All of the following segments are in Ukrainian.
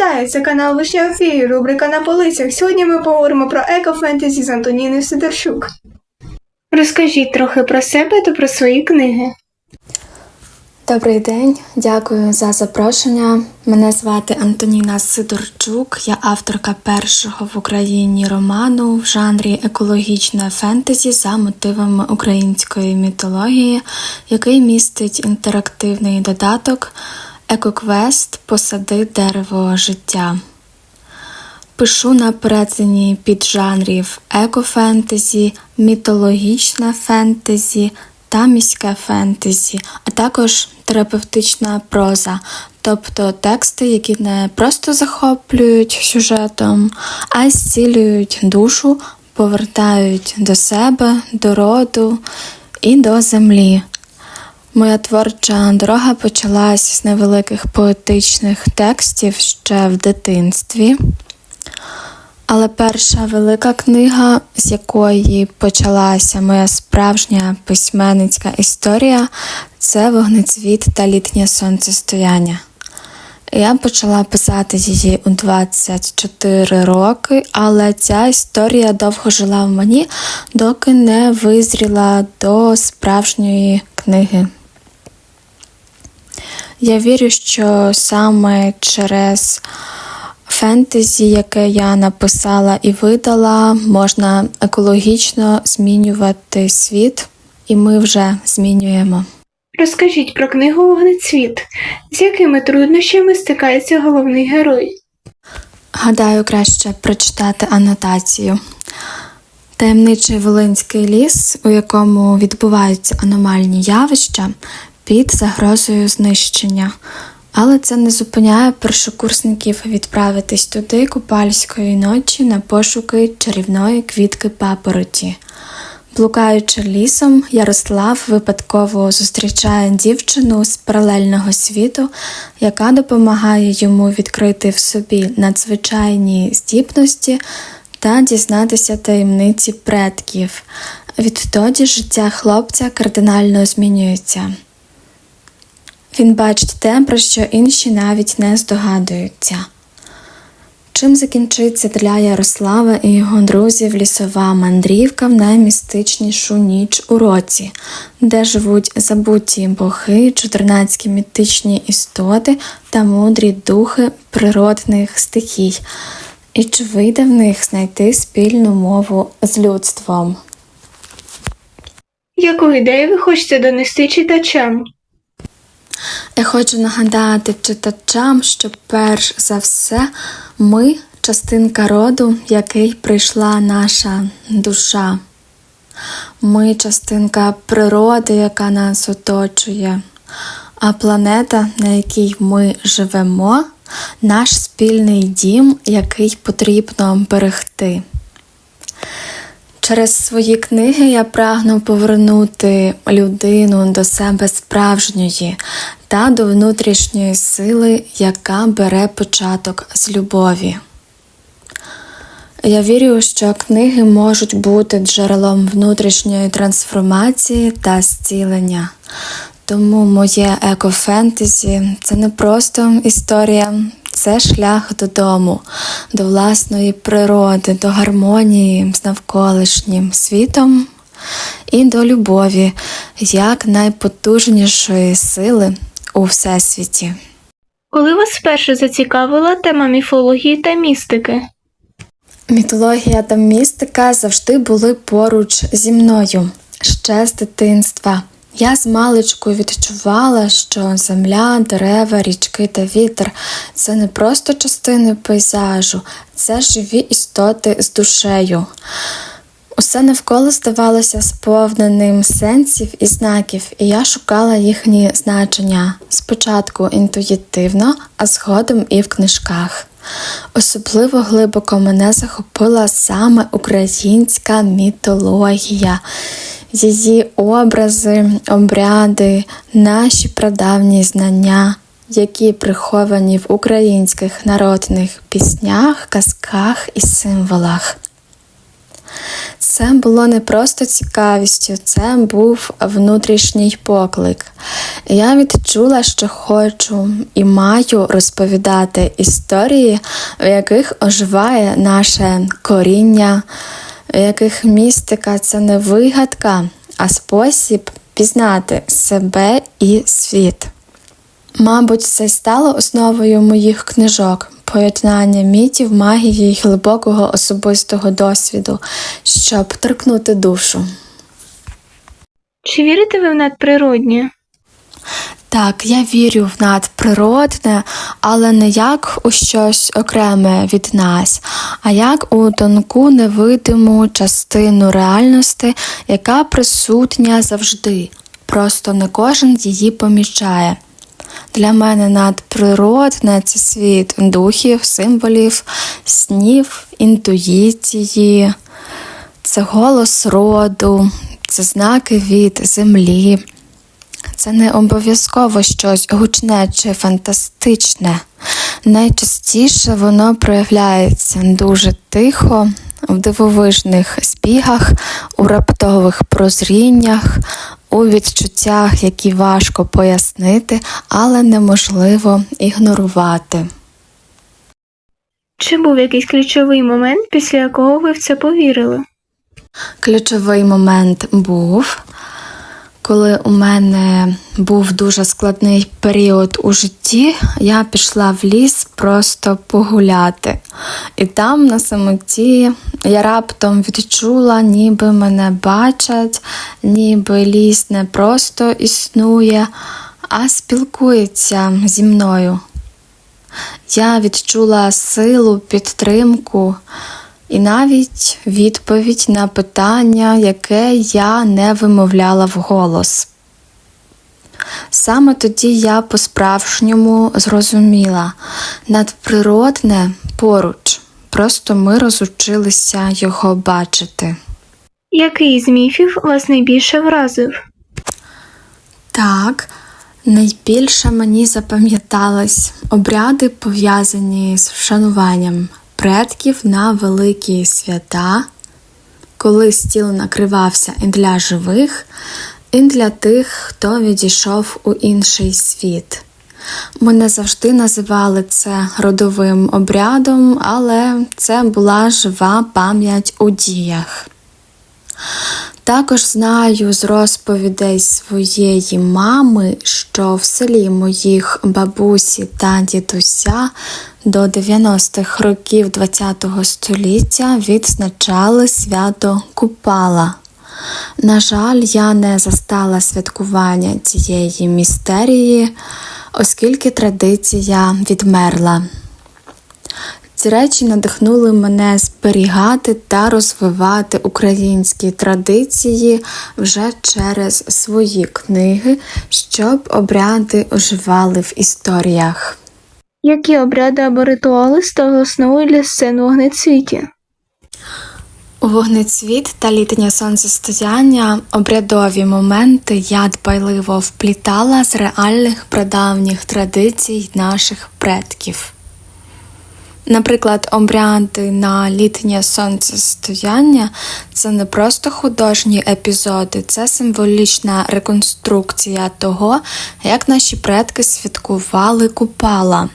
Вітаю, це канал Вишня Фії, рубрика на полицях. Сьогодні ми поговоримо про еко-фентезі з Антоніною Сидорчук. Розкажіть трохи про себе та про свої книги. Добрий день, дякую за запрошення. Мене звати Антоніна Сидорчук. Я авторка першого в Україні роману в жанрі екологічне фентезі за мотивами української мітології, який містить інтерактивний додаток Екоквест Посади дерево життя. Пишу на перетині піджанрів екофентезі, мітологічне фентезі та міське фентезі, а також терапевтична проза, тобто тексти, які не просто захоплюють сюжетом, а й зцілюють душу, повертають до себе, до роду і до землі. Моя творча дорога почалась з невеликих поетичних текстів ще в дитинстві. Але перша велика книга, з якої почалася моя справжня письменницька історія, це вогнецвіт та літнє сонцестояння. Я почала писати її у 24 роки, але ця історія довго жила в мені, доки не визріла до справжньої книги. Я вірю, що саме через фентезі, яке я написала і видала, можна екологічно змінювати світ, і ми вже змінюємо. Розкажіть про книгу Вогнецвіт. З якими труднощами стикається головний герой? Гадаю, краще прочитати анотацію. Таємничий Волинський ліс, у якому відбуваються аномальні явища, під загрозою знищення. Але це не зупиняє першокурсників відправитись туди купальської ночі на пошуки чарівної квітки папороті. Блукаючи лісом, Ярослав випадково зустрічає дівчину з паралельного світу, яка допомагає йому відкрити в собі надзвичайні здібності та дізнатися таємниці предків. Відтоді життя хлопця кардинально змінюється. Він бачить те, про що інші навіть не здогадуються. Чим закінчиться для Ярослава і його друзів лісова мандрівка в наймістичнішу ніч у році, де живуть забуті боги, чотирнацькі мітичні істоти та мудрі духи природних стихій, і чи вийде в них знайти спільну мову з людством? Яку ідею ви хочете донести читачам? Я хочу нагадати читачам, що перш за все ми частинка роду, в який прийшла наша душа. Ми частинка природи, яка нас оточує, а планета, на якій ми живемо, наш спільний дім, який потрібно берегти. Через свої книги я прагну повернути людину до себе справжньої та до внутрішньої сили, яка бере початок з любові. Я вірю, що книги можуть бути джерелом внутрішньої трансформації та зцілення. Тому моє екофентезі це не просто історія, це шлях додому, до власної природи, до гармонії з навколишнім світом і до любові як найпотужнішої сили у всесвіті. Коли вас вперше зацікавила тема міфології та містики? Мітологія та містика завжди були поруч зі мною ще з дитинства. Я з маличку відчувала, що земля, дерева, річки та вітер це не просто частини пейзажу, це живі істоти з душею. Усе навколо здавалося сповненим сенсів і знаків, і я шукала їхні значення спочатку інтуїтивно, а згодом і в книжках. Особливо глибоко мене захопила саме українська мітологія, її образи, обряди, наші прадавні знання, які приховані в українських народних піснях, казках і символах. Це було не просто цікавістю, це був внутрішній поклик. Я відчула, що хочу і маю розповідати історії, в яких оживає наше коріння, в яких містика це не вигадка, а спосіб пізнати себе і світ. Мабуть, це стало основою моїх книжок поєднання мітів, магії й глибокого особистого досвіду, щоб торкнути душу. Чи вірите ви в надприроднє? Так, я вірю в надприродне, але не як у щось окреме від нас, а як у тонку невидиму частину реальності, яка присутня завжди. Просто не кожен її помічає. Для мене надприродне це світ духів, символів, снів, інтуїції, це голос роду, це знаки від землі. Це не обов'язково щось гучне чи фантастичне. Найчастіше воно проявляється дуже тихо, в дивовижних збігах, у раптових прозріннях, у відчуттях, які важко пояснити, але неможливо ігнорувати. Чи був якийсь ключовий момент, після якого ви в це повірили? Ключовий момент був, коли у мене був дуже складний період у житті, я пішла в ліс просто погуляти. І там, на самоті, я раптом відчула, ніби мене бачать, ніби ліс не просто існує, а спілкується зі мною. Я відчула силу, підтримку і навіть відповідь на питання, яке я не вимовляла вголос. Саме тоді я по-справжньому зрозуміла надприродне поруч, просто ми розучилися його бачити. Який з міфів вас найбільше вразив? Так, найбільше мені запам'ятались обряди, пов'язані з вшануванням предків на великі свята, коли стіл накривався і для живих, і для тих, хто відійшов у інший світ. Ми не завжди називали це родовим обрядом, але це була жива пам'ять у діях. Також знаю з розповідей своєї мами, що в селі моїх бабусі та дідуся до 90-х років ХХ століття відзначали свято Купала. На жаль, я не застала святкування цієї містерії, оскільки традиція відмерла. Ці речі надихнули мене зберігати та розвивати українські традиції вже через свої книги, щоб обряди оживали в історіях. Які обряди або ритуали стали основою для сцен вогнецвіті? У вогнецвіт та літнє сонцестояння обрядові моменти я дбайливо вплітала з реальних прадавніх традицій наших предків. Наприклад, обряди на літнє сонцестояння це не просто художні епізоди, це символічна реконструкція того, як наші предки святкували купала.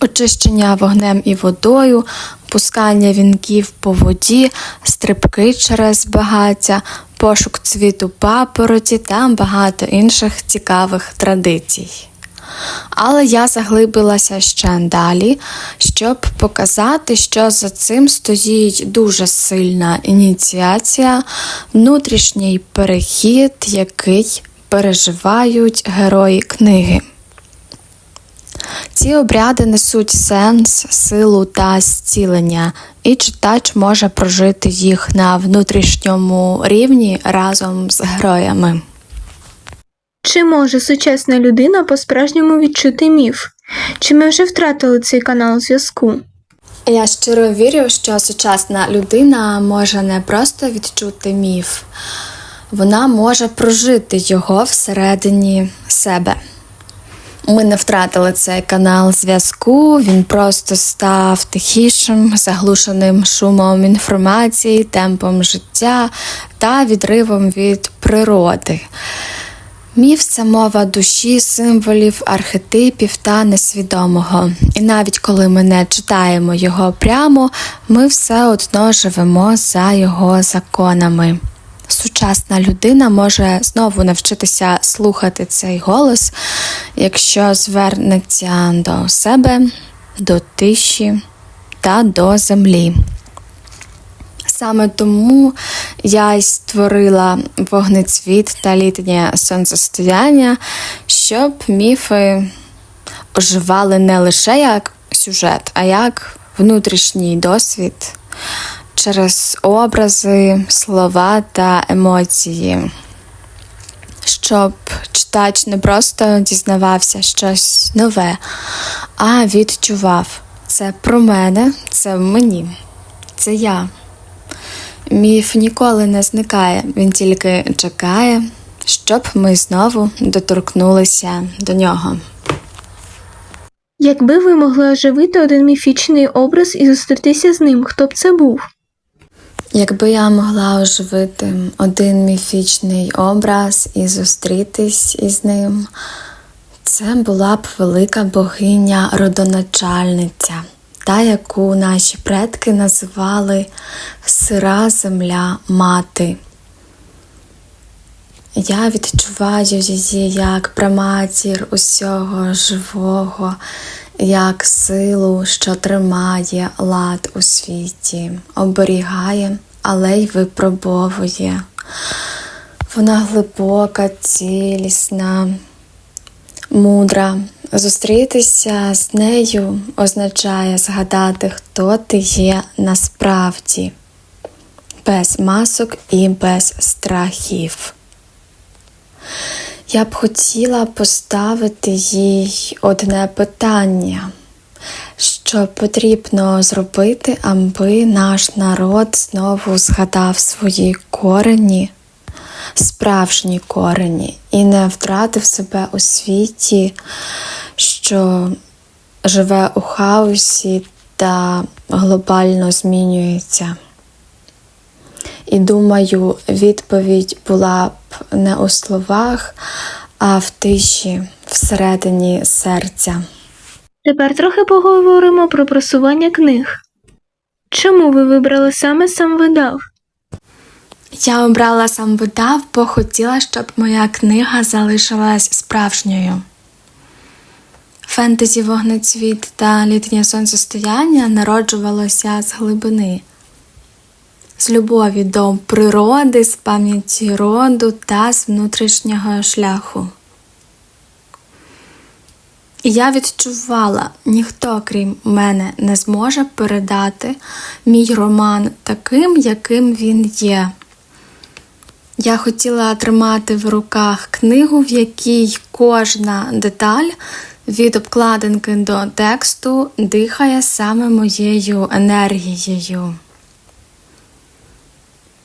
Очищення вогнем і водою, пускання вінків по воді, стрибки через багаття, пошук цвіту папороті та багато інших цікавих традицій. Але я заглибилася ще далі, щоб показати, що за цим стоїть дуже сильна ініціація, внутрішній перехід, який переживають герої книги. Ці обряди несуть сенс, силу та зцілення, і читач може прожити їх на внутрішньому рівні разом з героями. Чи може сучасна людина по-справжньому відчути міф? Чи ми вже втратили цей канал зв'язку? Я щиро вірю, що сучасна людина може не просто відчути міф, вона може прожити його всередині себе. Ми не втратили цей канал зв'язку, він просто став тихішим, заглушеним шумом інформації, темпом життя та відривом від природи. Міф це мова душі, символів, архетипів та несвідомого. І навіть коли ми не читаємо його прямо, ми все одно живемо за його законами. Сучасна людина може знову навчитися слухати цей голос, якщо звернеться до себе, до тиші та до землі. Саме тому я й створила вогнецвіт та літнє сонцестояння, щоб міфи оживали не лише як сюжет, а як внутрішній досвід через образи, слова та емоції. Щоб читач не просто дізнавався щось нове, а відчував це про мене, це мені, це я. Міф ніколи не зникає, він тільки чекає, щоб ми знову доторкнулися до нього. Якби ви могли оживити один міфічний образ і зустрітися з ним, хто б це був? Якби я могла оживити один міфічний образ і зустрітись із ним, це була б велика богиня родоначальниця, та, яку наші предки називали сира земля мати. Я відчуваю її як праматір усього живого, як силу, що тримає лад у світі, оберігає, але й випробовує. Вона глибока, цілісна, мудра. Зустрітися з нею означає згадати, хто ти є насправді, без масок і без страхів. Я б хотіла поставити їй одне питання, що потрібно зробити, аби наш народ знову згадав свої корені, справжні корені, і не втратив себе у світі, що живе у хаосі та глобально змінюється. І думаю, відповідь була б не у словах, а в тиші всередині серця. Тепер трохи поговоримо про просування книг. Чому ви вибрали саме сам видав? Я обрала сам видав, бо хотіла, щоб моя книга залишилась справжньою. Фентезі вогнецвіт та літнє сонцестояння народжувалося з глибини, з любові до природи, з пам'яті роду та з внутрішнього шляху. І я відчувала, ніхто, крім мене, не зможе передати мій роман таким, яким він є. Я хотіла тримати в руках книгу, в якій кожна деталь від обкладинки до тексту дихає саме моєю енергією.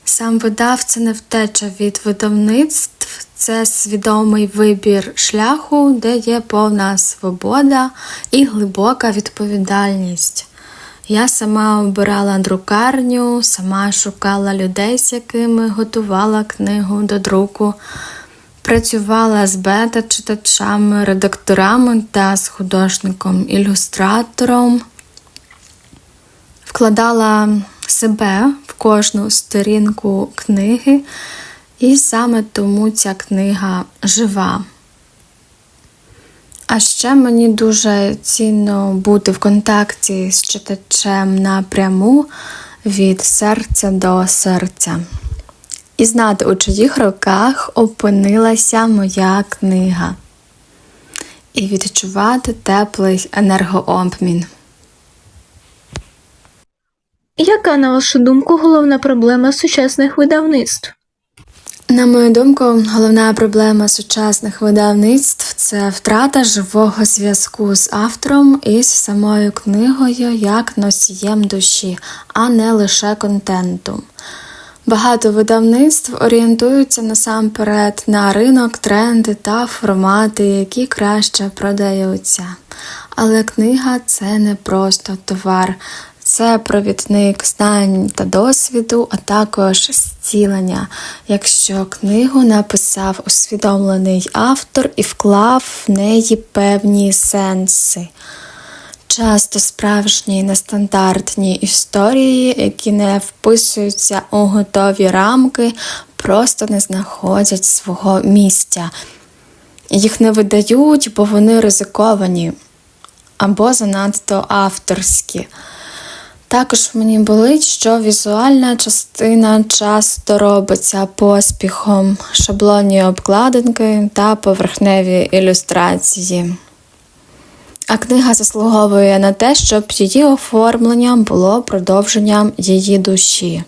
Сам видав це не втеча від видавництв, це свідомий вибір шляху, де є повна свобода і глибока відповідальність. Я сама обирала друкарню, сама шукала людей, з якими готувала книгу до друку, працювала з бета-читачами, редакторами та з художником-ілюстратором, вкладала себе в кожну сторінку книги, і саме тому ця книга жива. А ще мені дуже цінно бути в контакті з читачем напряму від серця до серця. І знати, у чиїх руках опинилася моя книга. І відчувати теплий енергообмін. Яка, на вашу думку, головна проблема сучасних видавництв? На мою думку, головна проблема сучасних видавництв це втрата живого зв'язку з автором і з самою книгою як носієм душі, а не лише контенту. Багато видавництв орієнтуються насамперед на ринок, тренди та формати, які краще продаються. Але книга це не просто товар, це провідник знань та досвіду, а також зцілення, якщо книгу написав усвідомлений автор і вклав в неї певні сенси. Часто справжні нестандартні історії, які не вписуються у готові рамки, просто не знаходять свого місця. Їх не видають, бо вони ризиковані або занадто авторські. Також мені болить, що візуальна частина часто робиться поспіхом, шаблонні обкладинки та поверхневі ілюстрації. А книга заслуговує на те, щоб її оформлення було продовженням її душі.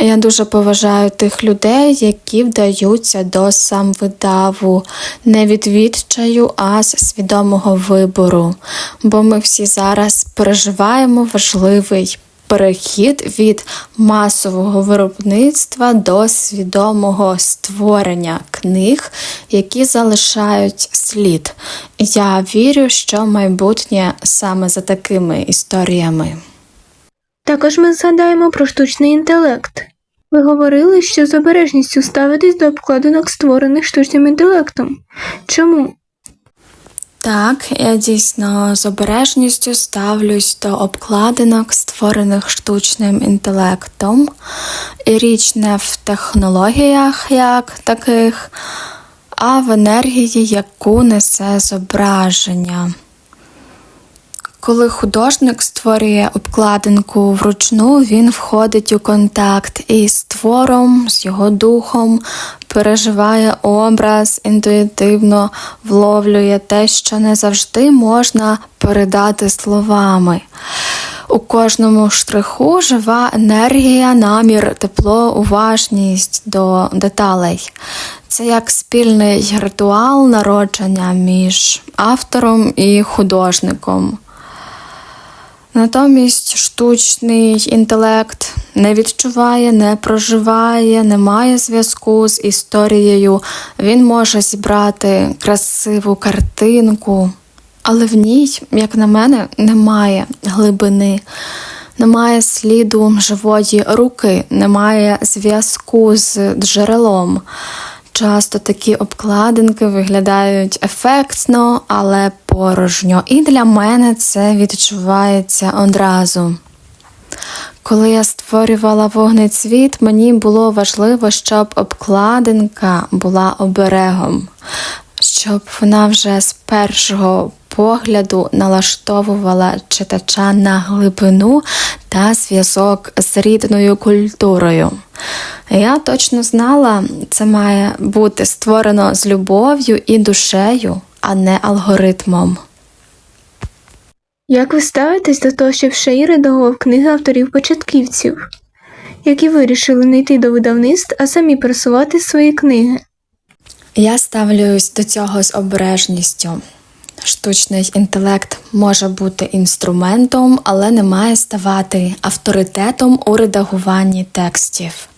Я дуже поважаю тих людей, які вдаються до самвидаву, не від відчаю, а з свідомого вибору, бо ми всі зараз переживаємо важливий перехід від масового виробництва до свідомого створення книг, які залишають слід. Я вірю, що майбутнє саме за такими історіями. Також ми згадаємо про штучний інтелект. Ви говорили, що з обережністю ставитесь до обкладинок, створених штучним інтелектом. Чому? Так, я дійсно з обережністю ставлюсь до обкладинок, створених штучним інтелектом. І річ не в технологіях як таких, а в енергії, яку несе зображення. Коли художник створює обкладинку вручну, він входить у контакт із твором, з його духом, переживає образ, інтуїтивно вловлює те, що не завжди можна передати словами. У кожному штриху жива енергія, намір, тепло, уважність до деталей. Це як спільний ритуал народження між автором і художником. Натомість штучний інтелект не відчуває, не проживає, не має зв'язку з історією. Він може зібрати красиву картинку, але в ній, як на мене, немає глибини, немає сліду живої руки, немає зв'язку з джерелом. Часто такі обкладинки виглядають ефектно, але порожньо. І для мене це відчувається одразу. Коли я створювала вогнецвіт, мені було важливо, щоб обкладинка була оберегом, щоб вона вже з першого погляду налаштовувала читача на глибину та зв'язок з рідною культурою. Я точно знала, це має бути створено з любов'ю і душею, а не алгоритмом. Як ви ставитесь до того, що Шей редагував книги авторів-початківців, які вирішили не йти до видавництв, а самі пересувати свої книги? Я ставлюсь до цього з обережністю. Штучний інтелект може бути інструментом, але не має ставати авторитетом у редагуванні текстів.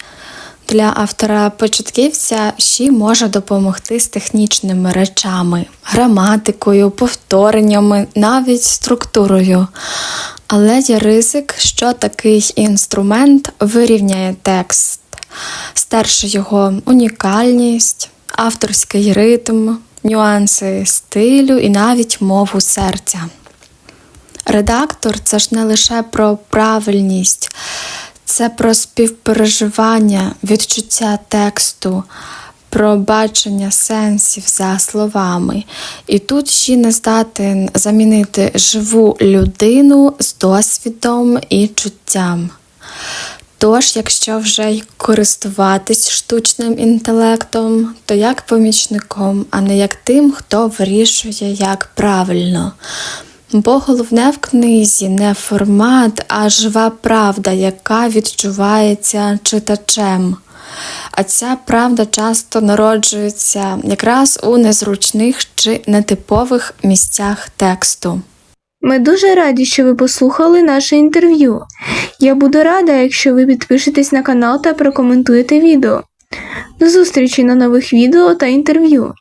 Для автора-початківця ще може допомогти з технічними речами, граматикою, повтореннями, навіть структурою. Але є ризик, що такий інструмент вирівняє текст, стерше його унікальність, авторський ритм, нюанси стилю і навіть мову серця. Редактор це ж не лише про правильність, це про співпереживання, відчуття тексту, про бачення сенсів за словами. І тут ще не здатен замінити живу людину з досвідом і чуттям. Тож, якщо вже й користуватись штучним інтелектом, то як помічником, а не як тим, хто вирішує, як правильно. Бо головне в книзі не формат, а жива правда, яка відчувається читачем. А ця правда часто народжується якраз у незручних чи нетипових місцях тексту. Ми дуже раді, що ви послухали наше інтерв'ю. Я буду рада, якщо ви підпишетесь на канал та прокоментуєте відео. До зустрічі на нових відео та інтерв'ю.